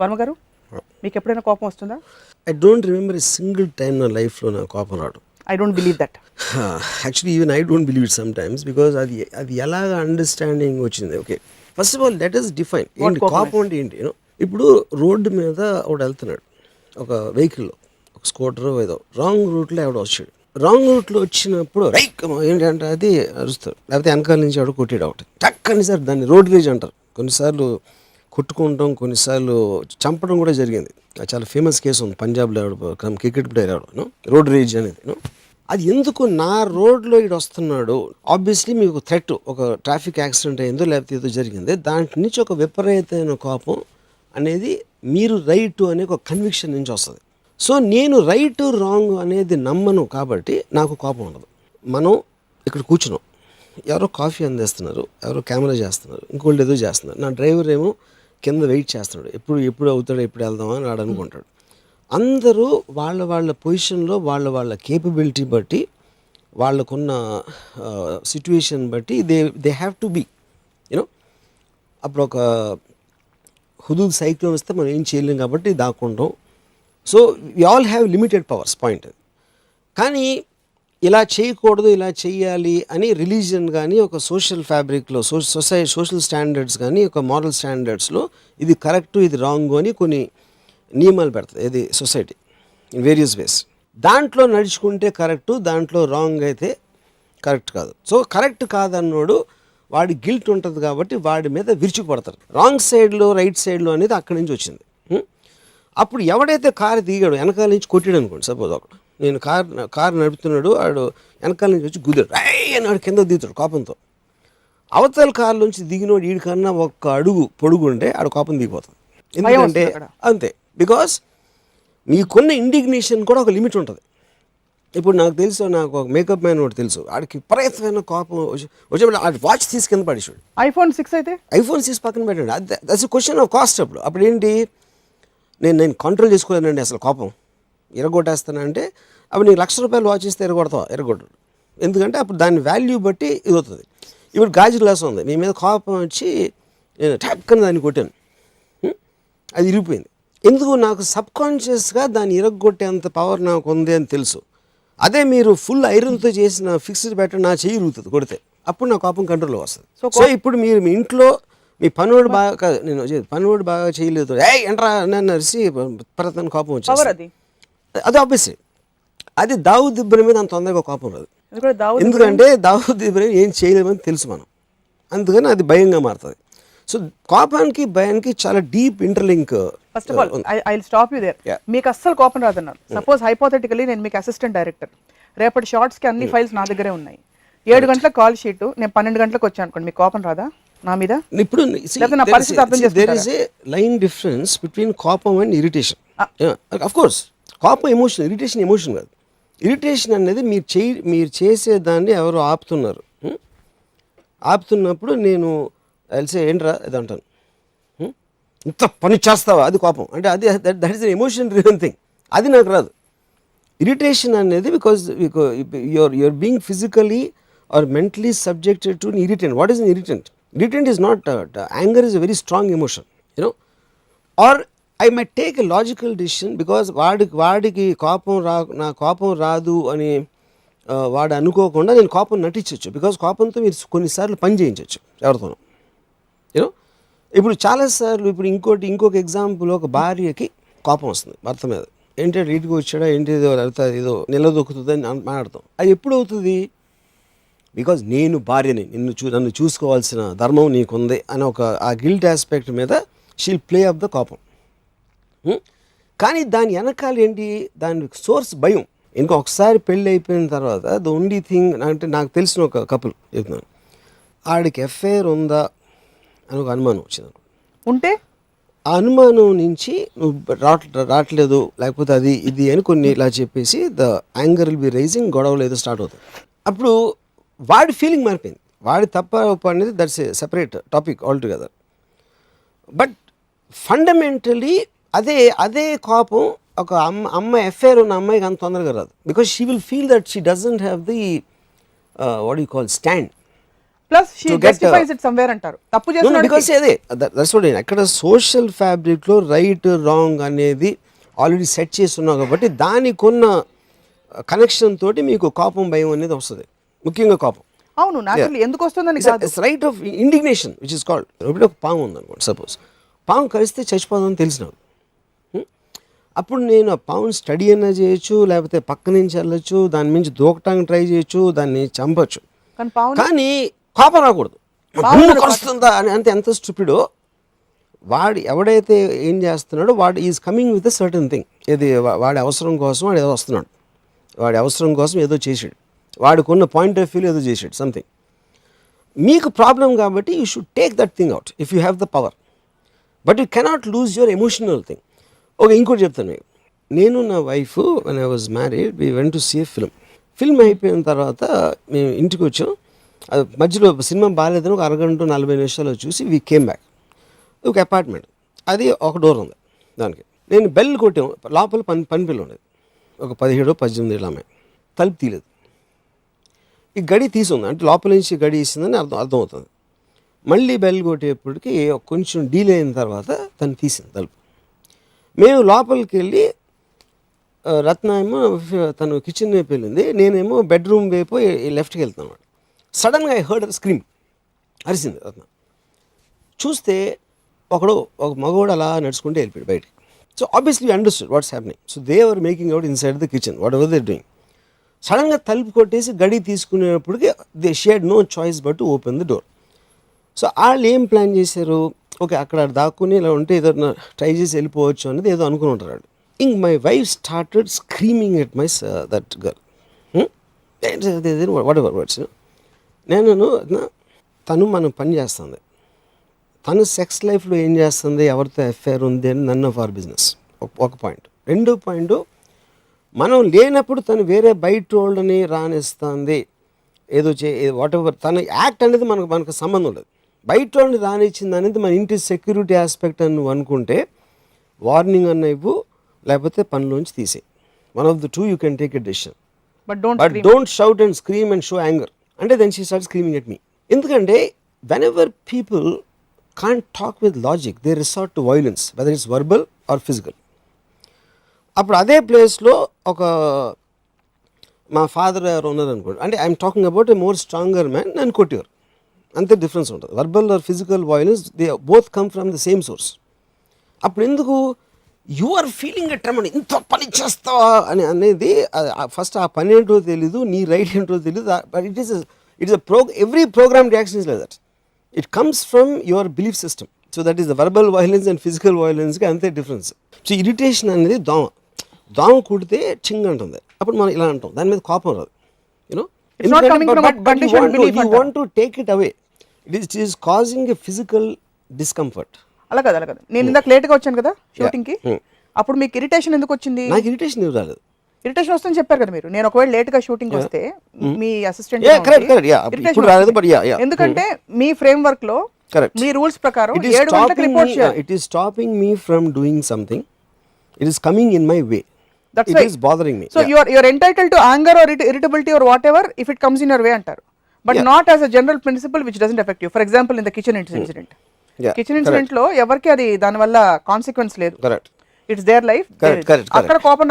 వర్మ గారు మీకు ఎప్పుడైనా కోపం వస్తుందా? I don't remember a single time నా లైఫ్లో నా కోపం రావడం. I don't believe that actually even I don't believe it sometimes because అది అది ఎలాగ అండర్స్టాండింగ్ వచ్చింది? Okay first of all let us define ఏంటి? కోపం అంటే ఏంటి? యూనో ఇప్పుడు రోడ్డు మీద ఒకడు వెళ్తున్నాడు. ఒక వెహికల్లో ఒక స్కూటర్ ఏదో. రాంగ్ రూట్లో ఎవడో వచ్చాడు. రాంగ్ రూట్లో వచ్చినప్పుడు రైట్ ఏంటంటే అది? అరుస్తారు లేకపోతే వెనకాల నుంచి ఎవడో కొట్టాడు ఒకటి. టక్కని సార్ దాన్ని రోడ్ రేజ్ అంటారు. కొన్నిసార్లు కొట్టుకుంటాం కొన్నిసార్లు చంపడం కూడా జరిగింది. చాలా ఫేమస్ కేసు ఉంది. పంజాబ్లో క్రికెట్ ప్లేయర్ ఎవడను రోడ్ రేజ్ అనేది అది ఎందుకు నా రోడ్లో ఇటు వస్తున్నాడు? ఆబ్వియస్లీ మీకు థ్రెట్ ఒక ట్రాఫిక్ యాక్సిడెంట్ అయిందో లేకపోతే ఏదో జరిగింది. దాంట్ నుంచి ఒక విపరీతమైన కోపం అనేది మీరు రైట్ అనే ఒక కన్విక్షన్ నుంచి వస్తుంది. సో నేను రైట్ రాంగ్ అనేది నమ్మను కాబట్టి నాకు కోపం ఉండదు. మనం ఇక్కడ కూర్చున్నాం. ఎవరో కాఫీ అందిస్తున్నారు ఎవరో కెమెరా చేస్తున్నారు ఇంకోళ్ళు ఏదో చేస్తున్నారు. నా డ్రైవర్ ఏమో కింద వెయిట్ చేస్తాడు ఎప్పుడు ఎప్పుడు అవుతాడో ఎప్పుడు వెళ్దామా అని వాడు అనుకుంటాడు అందరూ వాళ్ళ వాళ్ళ పొజిషన్లో వాళ్ళ వాళ్ళ కేపబిలిటీ బట్టి వాళ్ళకున్న సిచ్యువేషన్ బట్టి they they have to be you know అప్పుడు ఒక హుదూద్ సైక్లోన్ వస్తే మనం ఏం చేయలేం కాబట్టి దాక్కుంటాం. So we all have limited powers point కానీ ఇలా చేయకూడదు ఇలా చేయాలి అని రిలీజియన్ కానీ ఒక సోషల్ ఫ్యాబ్రిక్లో సో సొసై సోషల్ స్టాండర్డ్స్ కానీ ఒక మారల్ స్టాండర్డ్స్లో ఇది కరెక్ట్ ఇది రాంగ్ అని కొన్ని నియమాలు పెడతాయి. ఇది సొసైటీ ఇన్ వేరియస్ వేస్. దాంట్లో నడుచుకుంటే కరెక్ట్ దాంట్లో రాంగ్ అయితే కరెక్ట్ కాదు. సో కరెక్ట్ కాదన్నోడు వాడి గిల్ట్ ఉంటుంది కాబట్టి వాడి మీద విరుచుకుపడతారు. రాంగ్ సైడ్లో రైట్ సైడ్లో అనేది అక్కడి నుంచి వచ్చింది. అప్పుడు ఎవడైతే కారు దిగాడు వెనకాల నుంచి కొట్టాడు అనుకోండి సపోజ్ ఒకడు. నేను కార్ కారు నడుపుతున్నాడు వాడు వెనకాల నుంచి వచ్చి గుద్దాడు. రై అని వాడు కింద దిగుతాడు కోపంతో. అవతల కారు నుంచి దిగినోడు వీడి కన్నా ఒక్క అడుగు పొడుగు ఉంటే ఆడ కోపం దిగిపోతుంది ఎందుకంటే. అంతే. బికాస్ మీకున్న ఇండిగ్నేషన్ కూడా ఒక లిమిట్ ఉంటుంది. ఇప్పుడు నాకు తెలుసు నాకు ఒక మేకప్ మ్యాన్ ఒకటి తెలుసు. ఆడికి విపరీతమైన కోపం వచ్చి వచ్చేప్పుడు ఆడి వాచ్ తీసి కింద పడేసాడు ఐఫోన్ సిక్స్ అయితే? ఐఫోన్ తీసి పక్కన పెట్టండి. అది దట్స్ క్వశ్చన్ ఆఫ్ కాస్ట్ అప్పుడు అప్పుడు. ఏంటి నేను నేను కంట్రోల్ చేసుకోలేనండి అసలు కోపం. ఎరగొట్టేస్తానంటే అప్పుడు నీకు లక్ష రూపాయలు వాచ్ ఇస్తే ఎరగొడతావు ఎరగొట్టు ఎందుకంటే అప్పుడు దాని వాల్యూ బట్టి ఇది అవుతుంది. ఇప్పుడు గాజు గ్లాస్ ఉంది మీ మీద కోపం వచ్చి నేను ట్యాప్కని దాన్ని కొట్టాను? అది ఇరిగిపోయింది. ఎందుకు నాకు సబ్ కాన్షియస్గా దాన్ని ఇరగొట్టేంత పవర్ నాకు ఉంది అని తెలుసు. అదే మీరు ఫుల్ ఐరన్తో చేసిన ఫిక్స్డ్ బ్యాటర్ నా చెయ్యి ఇరుగుతుంది కొడితే. అప్పుడు నా కోపం కంట్రోల్లో వస్తుంది. సో ఇప్పుడు మీరు మీ ఇంట్లో మీ పనివాడు బాగా నేను పనివాడు బాగా చేయలేదు. ఏ ఎంట్రా నన్ను అరిసి ప్రతన కోపం వచ్చేది అది ఆబ్వియస్లీ అది దావుద్ ఇబ్రహీం మీద అంత తొందరగా కోపం రాదు. ఎందుకంటే దావుద్ ఇబ్రహీం ఏం చేయలేమని తెలుసు మనం. అందుకని అది భయంగా మారుతుంది. సో కోపానికి భయానికి చాలా deep interlink first of all I stop you there. మీకు అస్సలు కోపం రాదన్నారు. సపోజ్ హైపోథెటికలీ నేను మీకు అసిస్టెంట్ డైరెక్టర్ రేపటి షార్ట్స్కి అన్ని ఫైల్స్ నా దగ్గరే ఉన్నాయి. ఏడు గంటల కాల్ షీట్ నేను పన్నెండు గంటలకు వచ్చాను అనుకోండి మీకు కోపం రాదా? నా మీద? ఇప్పుడు లేకపోతే నా పరిస్థితి అర్థం there is a line difference between కోపం అండ్ ఇరిటేషన్ అఫ్ కోర్స్ కోపం ఎమోషన్ ఇరిటేషన్ ఎమోషన్ కాదు. ఇరిటేషన్ అనేది మీరు చేయి మీరు చేసే దాన్ని ఎవరు ఆపుతున్నారు. ఆపుతున్నప్పుడు నేను తెలిసే ఏంట్రా ఇది అంటాను. ఇంత పని చేస్తావా? అది కోపం. అంటే అది that is emotion driven thing అది నాకు రాదు. ఇరిటేషన్ అనేది because your your being physically or mentally subjected to irritant what is irritant irritant is not anger is a very strong emotion you know or I may take a logical decision because వాడికి వాడికి కోపం రా నా కోపం రాదు అని వాడు అనుకోకుండా నేను కోపం నటించవచ్చు బికాజ్ కోపంతో మీరు కొన్నిసార్లు పని చేయించవచ్చు ఎవరితోనూ. యూనో ఇప్పుడు చాలాసార్లు ఇప్పుడు ఇంకోటి ఇంకొక ఎగ్జాంపుల్ ఒక భార్యకి కోపం వస్తుంది భర్త మీద. ఏంటంటే ఇంటికి వచ్చాడా ఏంటి ఏదో లేకపోతే ఏదో నిలదొక్కుతుందని అన్- మాట్లాడతాం. అది ఎప్పుడు అవుతుంది బికాజ్ నేను భార్యని నిన్ను చూ నన్ను చూసుకోవాల్సిన ధర్మం నీకుంది అని ఒక ఆ గిల్ట్ ఆస్పెక్ట్ మీద షీల్ ప్లే ఆఫ్ ద కోపం. కానీ దాని వెనకాల ఏంటి? దాని సోర్స్ భయం. ఇంకా ఒకసారి పెళ్ళి అయిపోయిన తర్వాత ద ఓన్లీ థింగ్ అంటే నాకు తెలిసిన ఒక కపుల్ చెప్తున్నాను. ఆడికి ఎఫ్ఐఆర్ ఉందా అని ఒక అనుమానం వచ్చింది ఉంటే? ఆ అనుమానం నుంచి నువ్వు రాట్ రావట్లేదు లేకపోతే అది ఇది అని కొన్ని ఇలా చెప్పేసి the anger will be rising గొడవలు ఏదో స్టార్ట్ అవుతుంది అప్పుడు వాడి ఫీలింగ్ మారిపోయింది. వాడి తప్ప అనేది that's a separate topic all together but fundamentally అదే అదే కోపం ఒక అమ్మ అమ్మ ఎఫ్ఐఆర్ ఉన్న అమ్మాయికి అంత తొందరగా రాదు. Because she will feel that she doesn't have the what you call stand plus అంటారు. తప్పు బికాస్ అదే దట్స్ వాట్ అక్కడ సోషల్ ఫ్యాబ్రిక్లో రైట్ రాంగ్ అనేది ఆల్రెడీ సెట్ చేసి ఉన్నాం కాబట్టి దానికి ఉన్న కనెక్షన్ తోటి మీకు కోపం భయం అనేది వస్తుంది. ముఖ్యంగా కోపం. అవును నాచురల్ ఎందుకు వస్తుందని right of indignation which is called ఇప్పుడు ఒక పాము ఉందనుకోండి సపోజ్ పాము కలిస్తే చచ్చిపోదని తెలిసినాడు? అప్పుడు నేను ఆ పాముని స్టడీ అయినా చేయొచ్చు లేకపోతే పక్క నుంచి వెళ్ళొచ్చు దాని నుంచి దూకటానికి ట్రై చేయొచ్చు దాన్ని చంపొచ్చు. కానీ పావుని కానీ కోపం రాకూడదు. కలుస్తుందా అని అంతే ఎంత స్టూపిడో వాడు ఎవడైతే ఏం చేస్తున్నాడో వాడు is coming with a certain thing ఇది వా- వాడి అవసరం కోసం వాడు ఏదో వస్తున్నాడు. వాడి అవసరం కోసం ఏదో చేసాడు వాడికున్న పాయింట్ ఆఫ్ వ్యూలో ఏదో చేసాడు సంథింగ్ మీకు ప్రాబ్లం కాబట్టి you should take that thing out if you have the power but you cannot lose your emotional thing okay ఇంకోటి చెప్తాను. మీకు నేను నా wife one I was married we went to see film film అయిపోయిన తర్వాత మేము ఇంటికి వచ్చాం. అది మధ్యలో సినిమా బాగాలేదని ఒక అరగంట నలభై నిమిషాలు చూసి వీ కేమ్ బ్యాక్ ఒక అపార్ట్మెంట్ అది ఒక డోర్ ఉంది దానికి. నేను బెల్ కొట్టాం. లోపల పని పని పిల్ల ఉండేది. ఒక పదిహేడు పద్దెనిమిది ఏళ్ళ అమ్మాయి. తలుపు తీయలేదు. ఈ గడి తీసుంది. అంటే లోపల నుంచి గడి ఇస్తుందని అర్థం అర్థమవుతుంది. మళ్ళీ బెల్ కొట్టేప్పటికి కొంచెం డీలే అయిన తర్వాత తను తీసింది తలుపు. మేము లోపలికి వెళ్ళి రత్న ఏమో తను కిచెన్ వైపు వెళ్ళింది. నేనేమో బెడ్రూమ్ వైపు లెఫ్ట్కి వెళ్తున్నాను సడన్గా ఐ హర్డ్ స్క్రీమ్ అరిసింది రత్న. చూస్తే ఒకడు ఒక మగవాడు అలా నడుచుకుంటూ వెళ్ళిపోయాడు బయటికి. So obviously understood what's happening so they are making out inside the kitchen whatever they doing సడన్గా తలుపు కొట్టేసి గడి తీసుకునేటప్పటికి they had no choice but open the door so వాళ్ళు ఏం ప్లాన్ చేశారు? ఓకే అక్కడ దాక్కుని ఇలా ఉంటే ఏదో ట్రై చేసి వెళ్ళిపోవచ్చు అనేది ఏదో అనుకుని ఉంటారు వాళ్ళు. ఇంక my wife started screaming at my that girl. Whatever words నేను తను మనం పని చేస్తుంది. తను సెక్స్ లైఫ్లో ఏం చేస్తుంది? ఎవరితో ఎఫ్ఐఆర్ ఉంది? అని నన్ను ఆఫ్ బిజినెస్. ఒక పాయింట్. రెండో పాయింట్ మనం లేనప్పుడు తను వేరే బయట వాళ్ళని రానిస్తుంది. ఏదో చే వాట్ ఎవర్ తన యాక్ట్ అనేది మనకు మనకు సంబంధం లేదు బయట వాళ్ళని రానిచ్చింది అనేది మన ఇంటి సెక్యూరిటీ ఆస్పెక్ట్ అని నువ్వు అనుకుంటే వార్నింగ్ అన్న ఇవ్వు లేకపోతే పనిలోంచి తీసే one of the two you can take a decision but don't but don't shout and scream and show anger అంటే then she start screaming at me ఎందుకంటే whenever people can't talk with logic they resort to violence whether it's verbal or physical అప్పుడు అదే ప్లేస్లో ఒక మా father ఎవరు ఉన్నారు అనుకోండి అంటే I'm talking about a more stronger man నేను కొట్టేవారు అంతే డిఫరెన్స్ ఉంటుంది. Verbal or physical violence they both come from the same source అప్పుడు ఎందుకు యు ఆర్ ఫీలింగ్ ఎ ట్రమన్ ఇంత పని చేస్తావా అని అనేది ఫస్ట్ ఆ పని ఏంటో తెలీదు నీ రైట్ ఏంటో తెలీదు but it is it is a pro every program reaction is like that it comes from your belief system so that is the verbal violence and physical వైలెన్స్కి అంతే డిఫరెన్స్ సో ఇరిటేషన్ అనేది దోమ. దోమ కుడితే చింగ్ అంటుంది. అప్పుడు మనం ఇలా అంటాం. దాని మీద కోపం రాదు. You know. Want to take it away it is it is causing a physical discomfort అలా కదా అలా కదా. నేను ఇందాక లేట్గా వచ్చాను కదా షూటింగ్కి. Hmm. అప్పుడు మీకు ఇరిటేషన్ ఎందుకు వచ్చింది? నాకు ఇరిటేషన్ ఇవ్వ రాలేదు. ఇరిటేషన్ వస్తుందని చెప్పారు కదా మీరు. నేను ఒకవేళ లేట్గా షూటింగ్ వస్తే మీ అసిస్టెంట్. ఎందుకంటే మీ ఫ్రేమ్ వర్క్లో Correct. మీ రూల్స్ ప్రకారం It is ఏడు గంటలకు stopping రిపోర్ట్ me, చేయాలి. it is stopping me from doing something. It is coming in my way. That's It why- is bothering me. So Yeah. Your your entitle to anger or irritability or whatever if it comes in your way అంటారు. But not as a general principle which doesn't affect you for example in the kitchen incident kitchen ఇన్సిడెంట్లో ఎవరికి అది దాని వల్ల consequence లేదు. Correct. It's their life Correct, correct, correct. అక్కడ కోపం